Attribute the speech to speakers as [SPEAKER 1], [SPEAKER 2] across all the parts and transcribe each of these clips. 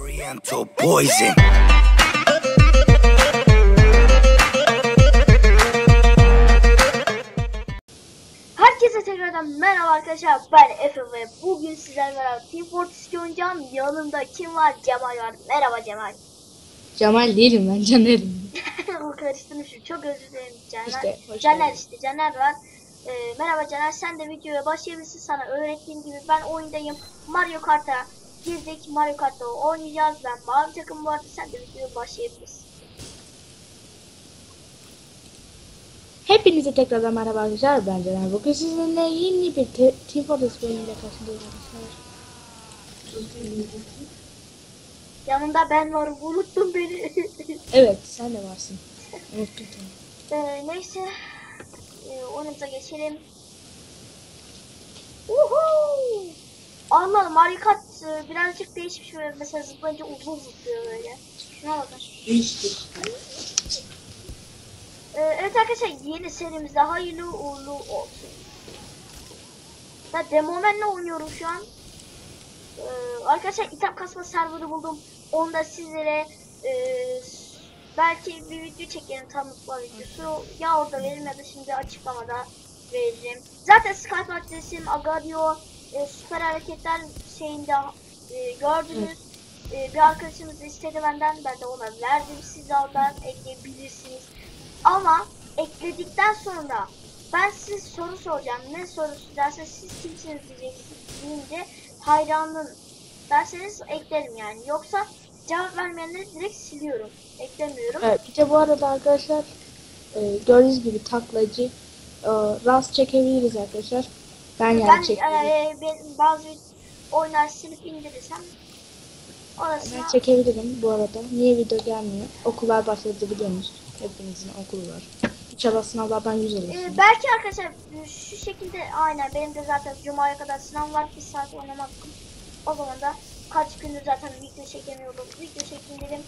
[SPEAKER 1] Oriental poison.
[SPEAKER 2] Herkese tekrardan merhaba arkadaşlar ben Efe ve bugün sizlerle beraber Team Fortress oynayacağım. Yanımda kim var? Cemal var. Merhaba Cemal.
[SPEAKER 3] Cemal değilim ben Caner'im.
[SPEAKER 2] Bu karıştırmışım. Çok özür dilerim Caner.
[SPEAKER 3] İşte,
[SPEAKER 2] Caner işte Caner var. Ee, merhaba Caner sen de videoya başlayabilirsin sana öğrettiğim gibi ben oyundayım. Mario Kart'a girdik. Mario Kart'ta oynayacağız. Ben mavi takım bu arada sen de videoya başlayabilirsin.
[SPEAKER 3] Hepinize tekrardan merhaba arkadaşlar ben Caner. Bugün sizinle yeni bir te- Team Fortress bölümüyle karşınızdayım arkadaşlar.
[SPEAKER 2] Yanında ben varım. Unuttun beni.
[SPEAKER 3] Evet sen de varsın. Unuttum seni.
[SPEAKER 2] Ee, neyse. Ee, oyunumuza geçelim. Uhu! Anladım. Mario Kart e, birazcık değişmiş böyle. Mesela zıplayınca uzun zıplıyor böyle. Şuna bakın. Ee, evet arkadaşlar yeni serimizde hayırlı uğurlu olsun. Ben Demomen'le oynuyorum şu an. Ee, arkadaşlar item kasma serverı buldum. Onu da sizlere e, belki bir video çekerim tanıtma videosu. Ya orada veririm ya da şimdi açıklamada veririm. Zaten Skype adresim Agadio e, süper hareketler şeyinde e, gördünüz. E, bir arkadaşımız istedi benden ben de ona verdim. Siz oradan ekleyebilirsiniz. Ama ekledikten sonra ben size soru soracağım. Ne sorusu derseniz siz kimsiniz diyeceksiniz deyince hayranın derseniz eklerim yani. Yoksa cevap vermeyenleri direkt siliyorum. Eklemiyorum.
[SPEAKER 3] Evet bir de bu arada arkadaşlar e, gördüğünüz gibi taklacı e, rast çekebiliriz arkadaşlar. Ben
[SPEAKER 2] ben
[SPEAKER 3] çekebilirim.
[SPEAKER 2] e, ben bazı oyunlar silip indirirsem
[SPEAKER 3] Ben
[SPEAKER 2] orasına
[SPEAKER 3] çekebilirim bu arada. Niye video gelmiyor? Okullar başladı biliyorsunuz. Hepinizin okulu var. İnşallah sınavlardan yüz alırsınız.
[SPEAKER 2] Ee, belki arkadaşlar e, şu şekilde aynen benim de zaten Cuma'ya kadar sınav var. Bir saat oynama hakkım. O zaman da kaç gündür zaten video çekemiyordum. Video çekeyim dedim.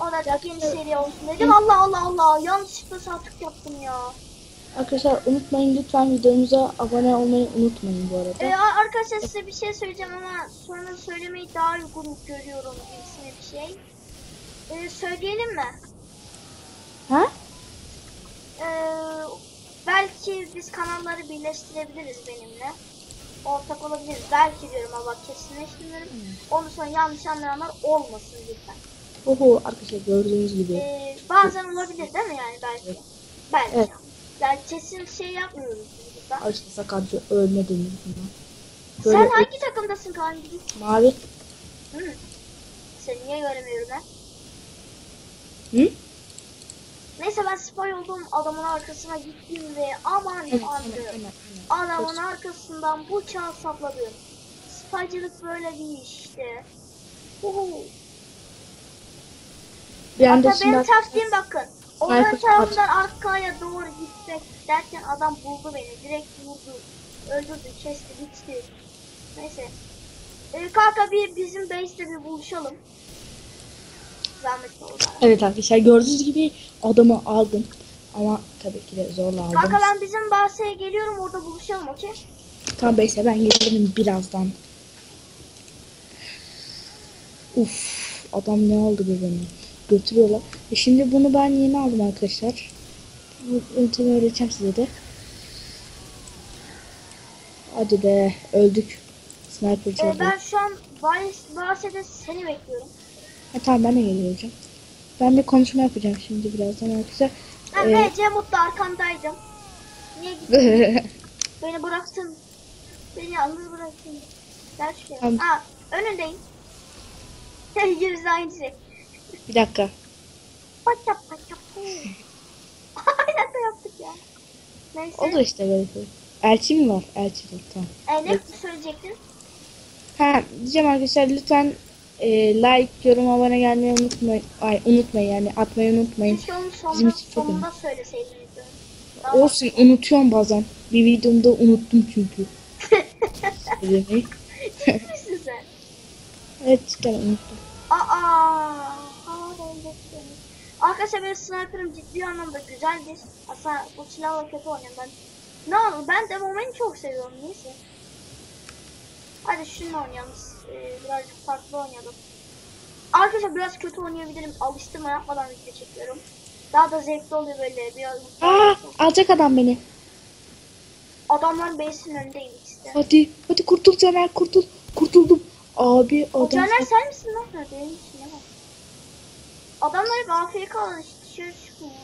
[SPEAKER 2] O da yeni seri olsun dedim. Allah Allah Allah yanlışlıkla sağ tık yaptım ya.
[SPEAKER 3] Arkadaşlar unutmayın lütfen videomuza abone olmayı unutmayın bu arada.
[SPEAKER 2] Ee, arkadaşlar size bir şey söyleyeceğim ama sonra söylemeyi daha uygun görüyorum gibisine bir şey. Ee, söyleyelim mi?
[SPEAKER 3] Ha?
[SPEAKER 2] Ee, belki biz kanalları birleştirebiliriz benimle. Ortak olabiliriz. Belki diyorum ama kesinleştirmiyorum. Onu sonra yanlış anlayanlar olmasın lütfen.
[SPEAKER 3] Oho arkadaşlar gördüğünüz gibi.
[SPEAKER 2] Ee, bazen olabilir değil mi yani belki? Belki.
[SPEAKER 3] Evet.
[SPEAKER 2] Yani kesin şey yapmıyoruz biz burada.
[SPEAKER 3] Açtı sakarca ölme denir buna.
[SPEAKER 2] Sen
[SPEAKER 3] Böyle
[SPEAKER 2] hangi takımdasın kanki?
[SPEAKER 3] mavi.
[SPEAKER 2] Hı. Seni niye göremiyorum ben?
[SPEAKER 3] Hı?
[SPEAKER 2] Neyse ben spy olduğum adamın arkasına gittim ve aman
[SPEAKER 3] Evet,
[SPEAKER 2] tanrım. Adamın arkasından bıçağı sapladım. Spycılık böyle bir iş işte. Uhu.
[SPEAKER 3] Bir anda
[SPEAKER 2] Hatta benim taktiğim bakın. Onların tarafından arkaya doğru gitmek derken adam buldu beni. Direkt vurdu. Öldürdü, kesti, bitti. Neyse. Ee, kanka bir bizim base'te bir buluşalım. Zahmet oldu.
[SPEAKER 3] Evet arkadaşlar gördüğünüz gibi adamı aldım. Ama tabii ki de zorla aldım.
[SPEAKER 2] Kanka ben bizim bahseye geliyorum orada buluşalım okey?
[SPEAKER 3] Tamam Beyse ben gelirim birazdan. Uf adam ne aldı be beni. Götürüyorlar. E şimdi bunu ben yeni aldım arkadaşlar. Bu yöntemi öğreteceğim size de. Hadi be öldük. Sniper
[SPEAKER 2] Ee,
[SPEAKER 3] çaldı.
[SPEAKER 2] ben şu an bahsede seni bekliyorum.
[SPEAKER 3] Ha, tamam ben de geleceğim. Ben de konuşma yapacağım şimdi birazdan arkadaşlar.
[SPEAKER 2] Ben
[SPEAKER 3] Ee,
[SPEAKER 2] BC Mutlu arkandaydım. Niye gittin? Beni bıraktın. Beni yalnız bıraktın. Gel şuraya.
[SPEAKER 3] Tamam.
[SPEAKER 2] Aa, önündeyim. Yüzde aynı şey.
[SPEAKER 3] Bir dakika.
[SPEAKER 2] Paça paça. Aynen de yaptık ya. Neyse.
[SPEAKER 3] O da işte böyle. şey. Elçi mi var? Elçi de tamam.
[SPEAKER 2] E, ne söyleyecektin?
[SPEAKER 3] Ha diyeceğim arkadaşlar lütfen e, like, yorum, abone gelmeyi unutmayın. Ay unutmayın yani atmayı unutmayın.
[SPEAKER 2] Keşke onu
[SPEAKER 3] Bizim
[SPEAKER 2] sonunda,
[SPEAKER 3] için çok
[SPEAKER 2] sonunda. Tamam.
[SPEAKER 3] Olsun unutuyorum bazen. Bir videomda unuttum çünkü. Söylemeyi.
[SPEAKER 2] Misin sen?
[SPEAKER 3] evet cidden unuttum.
[SPEAKER 2] Aa. Arkadaşlar benim sniper'ım ciddi anlamda güzeldir. Aslında bu silahla kötü oynuyorum ben. Ne olur ben de Momen'i çok seviyorum neyse. Hadi şununla oynayalım. Ee, birazcık farklı oynayalım. Arkadaşlar biraz kötü oynayabilirim. Alıştırma yapmadan video çekiyorum. Daha da zevkli oluyor böyle. Biraz
[SPEAKER 3] Aa, alacak adam beni.
[SPEAKER 2] Adamlar base'in önündeyim işte.
[SPEAKER 3] Hadi, hadi kurtul Caner, kurtul. Kurtuldum. Abi
[SPEAKER 2] O
[SPEAKER 3] adam.
[SPEAKER 2] Caner sen misin lan? Ha benim için ne var? Adamlar hep AFK işte dışarı çıkmıyor.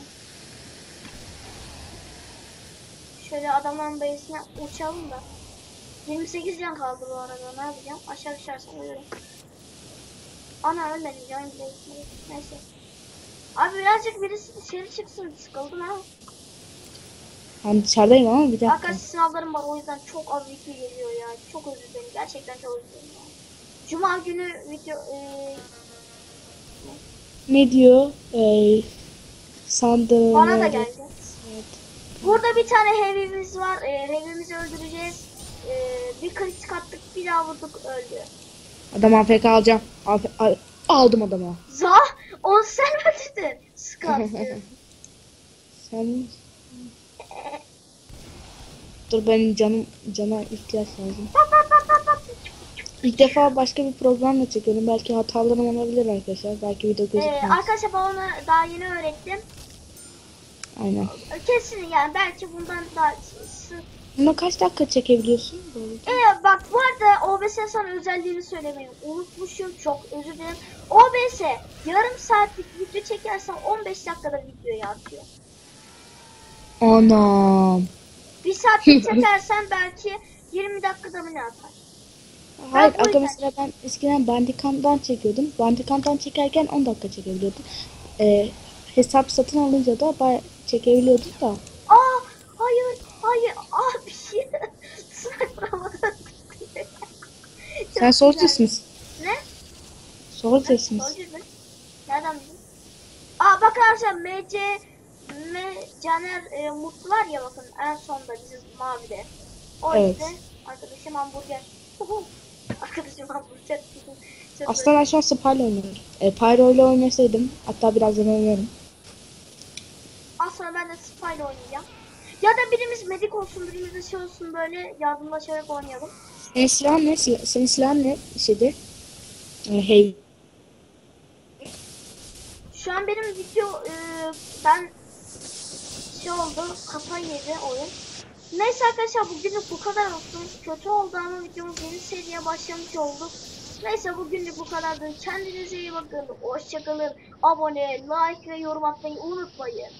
[SPEAKER 2] Şöyle adamların base'ine uçalım da. 28 can kaldı bu arada ne yapacağım? Aşağı düşersem ölürüm. Ana ölmedim can bile gitmedi. Neyse. Abi birazcık birisi dışarı çıksın sıkıldım ha.
[SPEAKER 3] Ben dışarıdayım ama bir dakika.
[SPEAKER 2] Arkadaşlar sınavlarım var o yüzden çok az video geliyor ya. Çok özür dilerim. Gerçekten çok özür dilerim ya. Cuma günü video e,
[SPEAKER 3] Ne diyor? Ee, sandığı.
[SPEAKER 2] bana da geldi.
[SPEAKER 3] Evet.
[SPEAKER 2] Burada bir tane heavy'miz var. E, heavy'mizi öldüreceğiz. E, bir kritik attık, bir daha vurduk öldü.
[SPEAKER 3] Adam AFK alacağım. AF al- aldım adamı.
[SPEAKER 2] Zah! Onu sen öldürdün.
[SPEAKER 3] Sen Dur benim canım cana ihtiyaç lazım. İlk defa başka bir programla çekiyorum. Belki hatalarım olabilir arkadaşlar. Belki video
[SPEAKER 2] e,
[SPEAKER 3] gözükmez.
[SPEAKER 2] arkadaşlar ben onu daha yeni öğrettim.
[SPEAKER 3] Aynen.
[SPEAKER 2] E, Kesin yani belki bundan daha
[SPEAKER 3] Buna kaç dakika çekebiliyorsun? Böyle.
[SPEAKER 2] E, bak bu arada OBS sana özelliğini söylemeyi unutmuşum. Çok özür dilerim. OBS yarım saatlik video çekersen 15 dakikada videoyu atıyor.
[SPEAKER 3] Anam.
[SPEAKER 2] Bir saatlik çekersen belki 20 dakikada mı ne atar?
[SPEAKER 3] Hayır
[SPEAKER 2] Ben
[SPEAKER 3] aga mesela ben eskiden Bandicam'dan çekiyordum. Bandicam'dan çekerken 10 dakika çekebiliyordum. Ee, hesap satın alınca da bay çekebiliyordum da.
[SPEAKER 2] Aa hayır hayır abi sniper'amadan
[SPEAKER 3] Sen Soldiers misin?
[SPEAKER 2] Ne?
[SPEAKER 3] Soldiers misin?
[SPEAKER 2] Nereden bildin? Aa bak arkadaşlar MC M Caner e, Mutlu var ya bakın en sonda bizim mavide. O
[SPEAKER 3] Evet.
[SPEAKER 2] işte arkadaşım hamburger. Arkadaşım hamburger. Çok
[SPEAKER 3] Aslında ben şu an Spy'la oynuyorum. E, Pyro ile oynasaydım. Hatta birazdan oynarım.
[SPEAKER 2] Aslında ben de Spy ile oynayacağım. Ya da birimiz medik olsun, birimiz de şey olsun böyle yardımlaşarak oynayalım.
[SPEAKER 3] Senin silahın ne? Sil- Senin silahın ne? Şeydi. E, hey.
[SPEAKER 2] Şu an benim video e, ben şey oldu kafayı yedi oyun. Neyse arkadaşlar bugünlük bu kadar olsun. Kötü oldu ama videomuz yeni seriye başlamış oldu. Neyse bugünlük bu kadardı. Kendinize iyi bakın. Hoşçakalın. Abone, like ve yorum atmayı unutmayın.